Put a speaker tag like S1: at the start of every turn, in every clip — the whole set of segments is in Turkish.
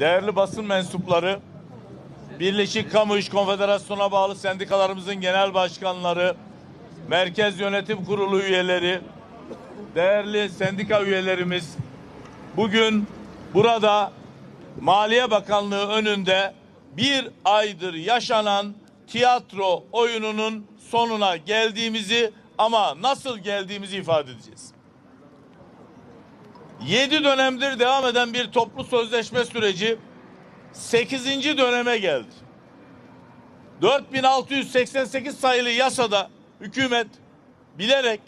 S1: değerli basın mensupları, Birleşik Kamu İş Konfederasyonu'na bağlı sendikalarımızın genel başkanları, Merkez Yönetim Kurulu üyeleri, değerli sendika üyelerimiz, bugün burada Maliye Bakanlığı önünde bir aydır yaşanan tiyatro oyununun sonuna geldiğimizi ama nasıl geldiğimizi ifade edeceğiz. 7 dönemdir devam eden bir toplu sözleşme süreci 8. döneme geldi. 4688 sayılı yasada hükümet bilerek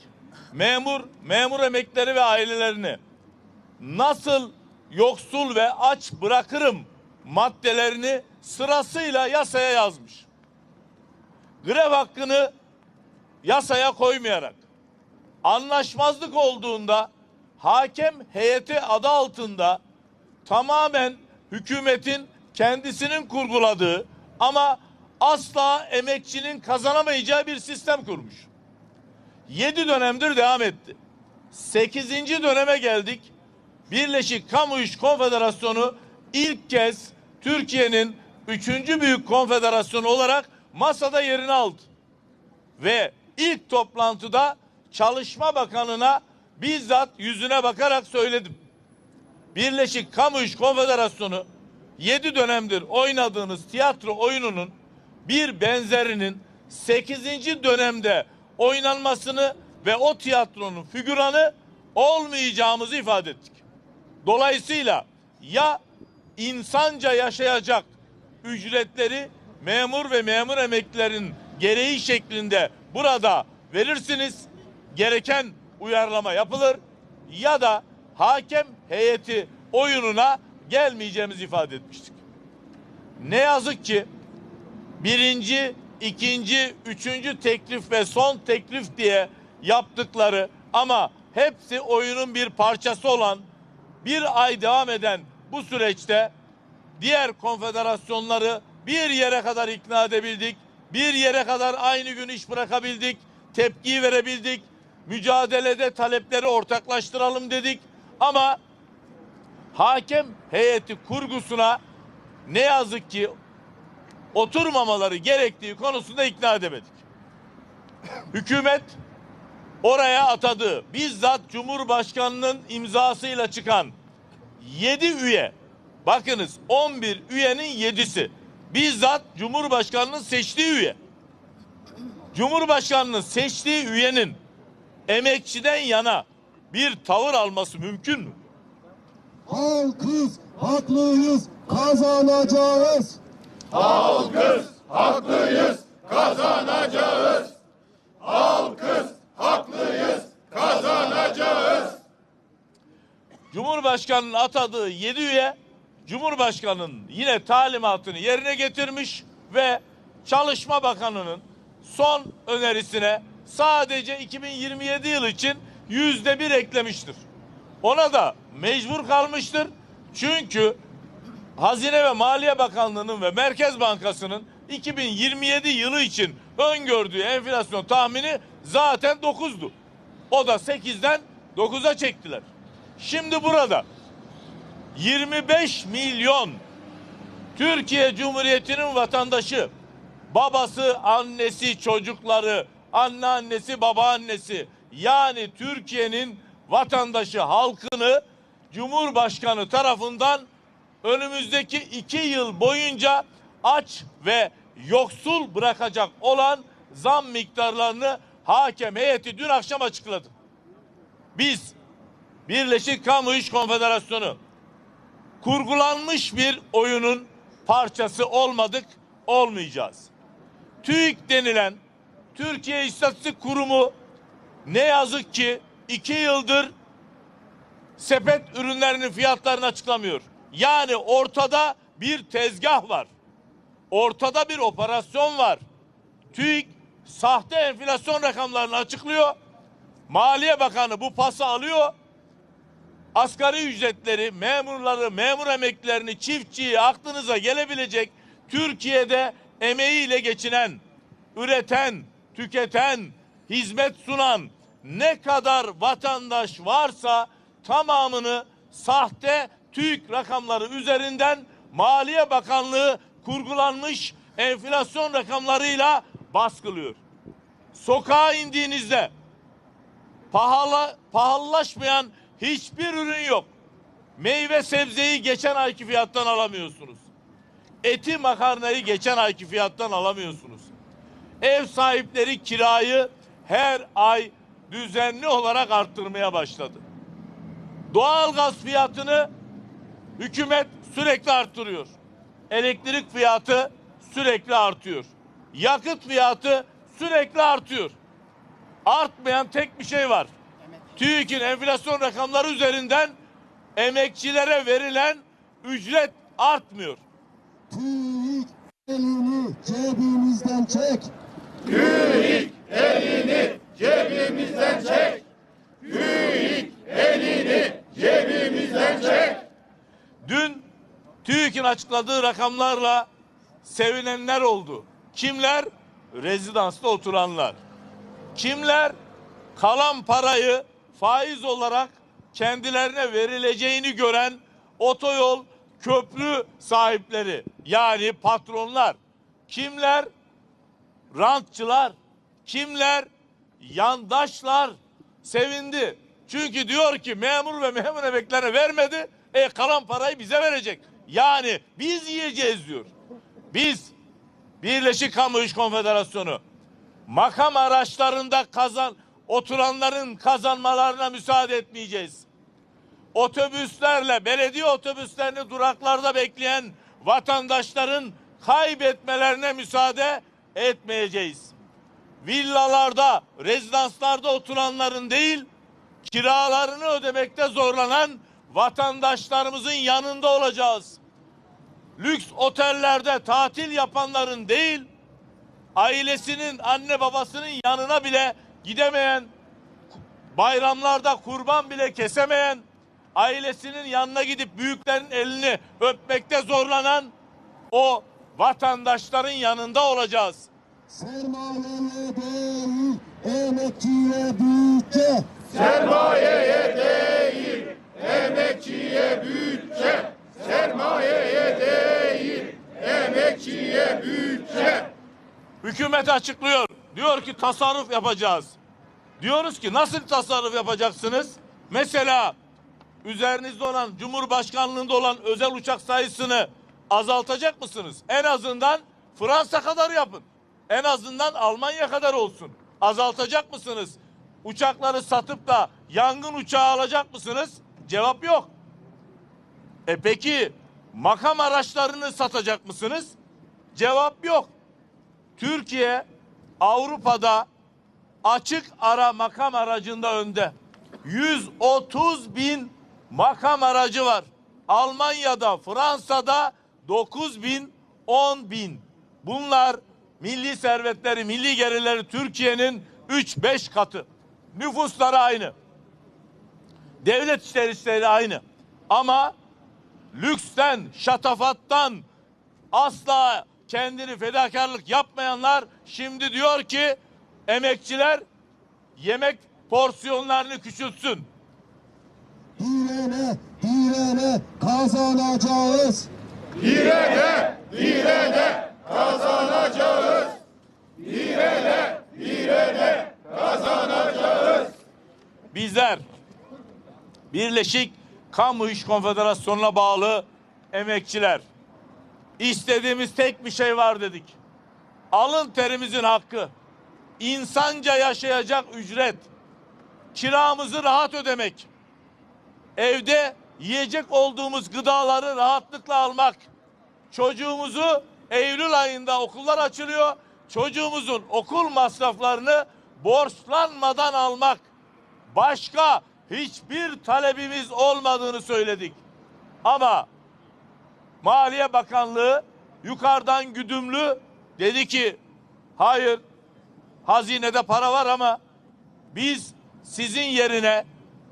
S1: memur, memur emekleri ve ailelerini nasıl yoksul ve aç bırakırım maddelerini sırasıyla yasaya yazmış. Grev hakkını yasaya koymayarak anlaşmazlık olduğunda hakem heyeti adı altında tamamen hükümetin kendisinin kurguladığı ama asla emekçinin kazanamayacağı bir sistem kurmuş. Yedi dönemdir devam etti. Sekizinci döneme geldik. Birleşik Kamu İş Konfederasyonu ilk kez Türkiye'nin üçüncü büyük konfederasyonu olarak masada yerini aldı. Ve ilk toplantıda Çalışma Bakanı'na bizzat yüzüne bakarak söyledim. Birleşik Kamu İş Konfederasyonu 7 dönemdir oynadığınız tiyatro oyununun bir benzerinin 8. dönemde oynanmasını ve o tiyatronun figüranı olmayacağımızı ifade ettik. Dolayısıyla ya insanca yaşayacak ücretleri memur ve memur emeklilerin gereği şeklinde burada verirsiniz. Gereken uyarlama yapılır ya da hakem heyeti oyununa gelmeyeceğimizi ifade etmiştik. Ne yazık ki birinci, ikinci, üçüncü teklif ve son teklif diye yaptıkları ama hepsi oyunun bir parçası olan bir ay devam eden bu süreçte diğer konfederasyonları bir yere kadar ikna edebildik. Bir yere kadar aynı gün iş bırakabildik. Tepkiyi verebildik. Mücadelede talepleri ortaklaştıralım dedik. Ama hakem heyeti kurgusuna ne yazık ki oturmamaları gerektiği konusunda ikna edemedik. Hükümet oraya atadığı bizzat Cumhurbaşkanının imzasıyla çıkan 7 üye bakınız 11 üyenin 7'si bizzat Cumhurbaşkanının seçtiği üye. Cumhurbaşkanının seçtiği üyenin emekçiden yana bir tavır alması mümkün mü?
S2: Halkız, haklıyız, kazanacağız.
S3: Halkız, haklıyız, kazanacağız. Halkız, haklıyız, kazanacağız.
S1: Cumhurbaşkanının atadığı 7 üye Cumhurbaşkanının yine talimatını yerine getirmiş ve Çalışma Bakanı'nın son önerisine sadece 2027 yıl için yüzde bir eklemiştir. Ona da mecbur kalmıştır. Çünkü Hazine ve Maliye Bakanlığı'nın ve Merkez Bankası'nın 2027 yılı için öngördüğü enflasyon tahmini zaten 9'du. O da 8'den 9'a çektiler. Şimdi burada 25 milyon Türkiye Cumhuriyeti'nin vatandaşı, babası, annesi, çocukları, anneannesi, babaannesi yani Türkiye'nin vatandaşı, halkını Cumhurbaşkanı tarafından önümüzdeki iki yıl boyunca aç ve yoksul bırakacak olan zam miktarlarını hakem heyeti dün akşam açıkladı. Biz Birleşik Kamu İş Konfederasyonu kurgulanmış bir oyunun parçası olmadık, olmayacağız. TÜİK denilen Türkiye İstatistik Kurumu ne yazık ki iki yıldır sepet ürünlerinin fiyatlarını açıklamıyor. Yani ortada bir tezgah var. Ortada bir operasyon var. TÜİK sahte enflasyon rakamlarını açıklıyor. Maliye Bakanı bu pası alıyor. Asgari ücretleri, memurları, memur emeklilerini, çiftçiyi aklınıza gelebilecek Türkiye'de emeğiyle geçinen, üreten, tüketen, hizmet sunan ne kadar vatandaş varsa tamamını sahte TÜİK rakamları üzerinden Maliye Bakanlığı kurgulanmış enflasyon rakamlarıyla baskılıyor. Sokağa indiğinizde pahalı, pahalılaşmayan hiçbir ürün yok. Meyve sebzeyi geçen ayki fiyattan alamıyorsunuz. Eti makarnayı geçen ayki fiyattan alamıyorsunuz. Ev sahipleri kirayı her ay düzenli olarak arttırmaya başladı. Doğalgaz fiyatını hükümet sürekli arttırıyor. Elektrik fiyatı sürekli artıyor. Yakıt fiyatı sürekli artıyor. Artmayan tek bir şey var. TÜİK'in enflasyon rakamları üzerinden emekçilere verilen ücret artmıyor.
S2: TÜİK elini cebimizden çek.
S3: TÜİK elini cebimizden çek. TÜİK elini cebimizden çek.
S1: Dün TÜİK'in açıkladığı rakamlarla sevinenler oldu. Kimler? Rezidansta oturanlar. Kimler? Kalan parayı faiz olarak kendilerine verileceğini gören otoyol, köprü sahipleri yani patronlar. Kimler? Rantçılar. Kimler? Yandaşlar. Sevindi. Çünkü diyor ki memur ve memur emeklerine vermedi. E kalan parayı bize verecek. Yani biz yiyeceğiz diyor. Biz Birleşik Kamu İş Konfederasyonu makam araçlarında kazan oturanların kazanmalarına müsaade etmeyeceğiz. Otobüslerle belediye otobüslerini duraklarda bekleyen vatandaşların kaybetmelerine müsaade etmeyeceğiz. Villalarda, rezidanslarda oturanların değil, kiralarını ödemekte zorlanan vatandaşlarımızın yanında olacağız. Lüks otellerde tatil yapanların değil, ailesinin anne babasının yanına bile gidemeyen, bayramlarda kurban bile kesemeyen, ailesinin yanına gidip büyüklerin elini öpmekte zorlanan o vatandaşların yanında olacağız.
S2: Sermayeye değil, emekçiye bütçe.
S3: Sermayeye değil, emekçiye bütçe. Sermayeye değil, emekçiye bütçe.
S1: Hükümet açıklıyor. Diyor ki tasarruf yapacağız. Diyoruz ki nasıl tasarruf yapacaksınız? Mesela üzerinizde olan Cumhurbaşkanlığında olan özel uçak sayısını azaltacak mısınız? En azından Fransa kadar yapın. En azından Almanya kadar olsun. Azaltacak mısınız? Uçakları satıp da yangın uçağı alacak mısınız? Cevap yok. E peki makam araçlarını satacak mısınız? Cevap yok. Türkiye Avrupa'da açık ara makam aracında önde. 130 bin makam aracı var. Almanya'da, Fransa'da 9 bin, 10 bin. Bunlar milli servetleri, milli gelirleri Türkiye'nin 3-5 katı. Nüfusları aynı. Devlet işleri aynı. Ama lüksten, şatafattan asla kendini fedakarlık yapmayanlar şimdi diyor ki emekçiler yemek porsiyonlarını küçültsün.
S2: Direne, direne kazanacağız.
S3: Direne, direne kazanacağız. Direne, direne kazanacağız.
S1: Bizler Birleşik Kamu İş Konfederasyonu'na bağlı emekçiler istediğimiz tek bir şey var dedik. Alın terimizin hakkı. insanca yaşayacak ücret. Kiramızı rahat ödemek. Evde yiyecek olduğumuz gıdaları rahatlıkla almak. Çocuğumuzu Eylül ayında okullar açılıyor. Çocuğumuzun okul masraflarını borçlanmadan almak. Başka hiçbir talebimiz olmadığını söyledik. Ama Maliye Bakanlığı yukarıdan güdümlü dedi ki hayır hazinede para var ama biz sizin yerine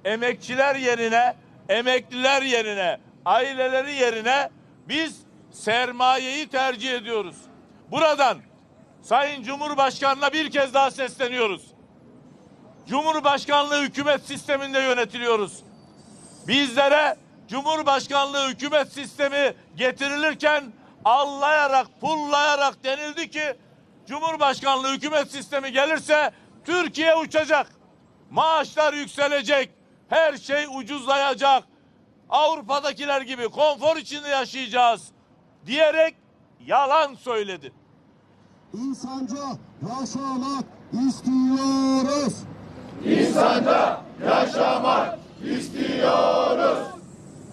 S1: emekçiler yerine emekliler yerine aileleri yerine biz sermayeyi tercih ediyoruz. Buradan Sayın Cumhurbaşkanı'na bir kez daha sesleniyoruz. Cumhurbaşkanlığı hükümet sisteminde yönetiliyoruz. Bizlere Cumhurbaşkanlığı hükümet sistemi getirilirken allayarak, pullayarak denildi ki Cumhurbaşkanlığı hükümet sistemi gelirse Türkiye uçacak. Maaşlar yükselecek. Her şey ucuzlayacak. Avrupa'dakiler gibi konfor içinde yaşayacağız diyerek yalan söyledi.
S2: İnsanca yaşamak istiyoruz.
S3: İnsanca yaşamak istiyoruz.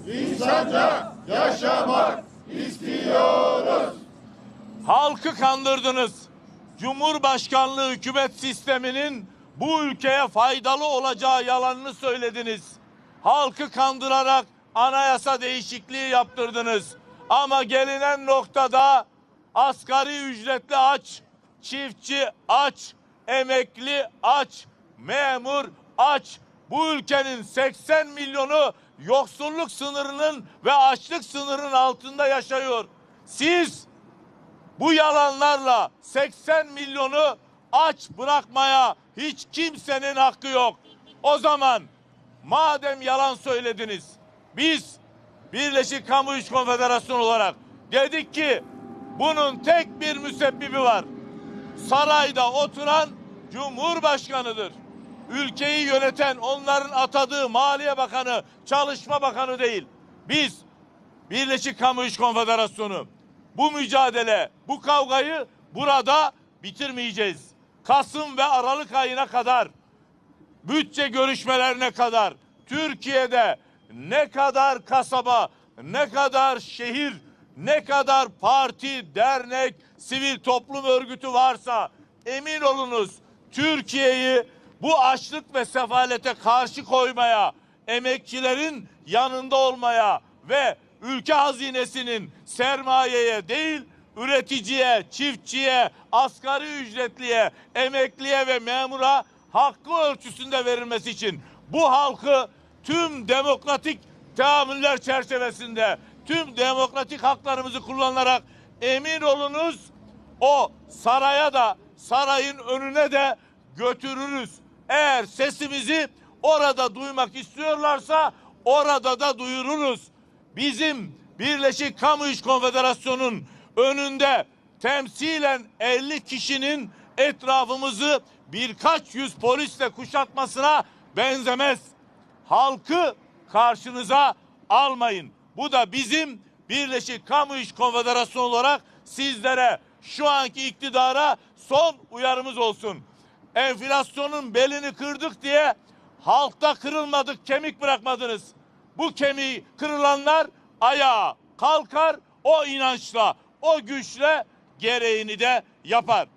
S3: İnsanca yaşamak istiyoruz.
S1: Halkı kandırdınız. Cumhurbaşkanlığı hükümet sisteminin bu ülkeye faydalı olacağı yalanını söylediniz. Halkı kandırarak anayasa değişikliği yaptırdınız. Ama gelinen noktada asgari ücretli aç, çiftçi aç, emekli aç, memur aç. Bu ülkenin 80 milyonu yoksulluk sınırının ve açlık sınırının altında yaşıyor. Siz bu yalanlarla 80 milyonu aç bırakmaya hiç kimsenin hakkı yok. O zaman madem yalan söylediniz biz Birleşik Kamu İş Konfederasyonu olarak dedik ki bunun tek bir müsebbibi var. Sarayda oturan Cumhurbaşkanıdır. Ülkeyi yöneten onların atadığı Maliye Bakanı, Çalışma Bakanı değil. Biz Birleşik Kamu İş Konfederasyonu bu mücadele, bu kavgayı burada bitirmeyeceğiz. Kasım ve Aralık ayına kadar bütçe görüşmelerine kadar Türkiye'de ne kadar kasaba, ne kadar şehir, ne kadar parti, dernek, sivil toplum örgütü varsa emin olunuz Türkiye'yi bu açlık ve sefalete karşı koymaya, emekçilerin yanında olmaya ve ülke hazinesinin sermayeye değil üreticiye, çiftçiye, asgari ücretliye, emekliye ve memura hakkı ölçüsünde verilmesi için bu halkı tüm demokratik teamüller çerçevesinde tüm demokratik haklarımızı kullanarak emin olunuz o saraya da sarayın önüne de götürürüz. Eğer sesimizi orada duymak istiyorlarsa orada da duyururuz. Bizim Birleşik Kamu İş Konfederasyonu'nun önünde temsilen 50 kişinin etrafımızı birkaç yüz polisle kuşatmasına benzemez. Halkı karşınıza almayın. Bu da bizim Birleşik Kamu İş Konfederasyonu olarak sizlere şu anki iktidara son uyarımız olsun. Enflasyonun belini kırdık diye halkta kırılmadık kemik bırakmadınız. Bu kemiği kırılanlar ayağa kalkar o inançla o güçle gereğini de yapar.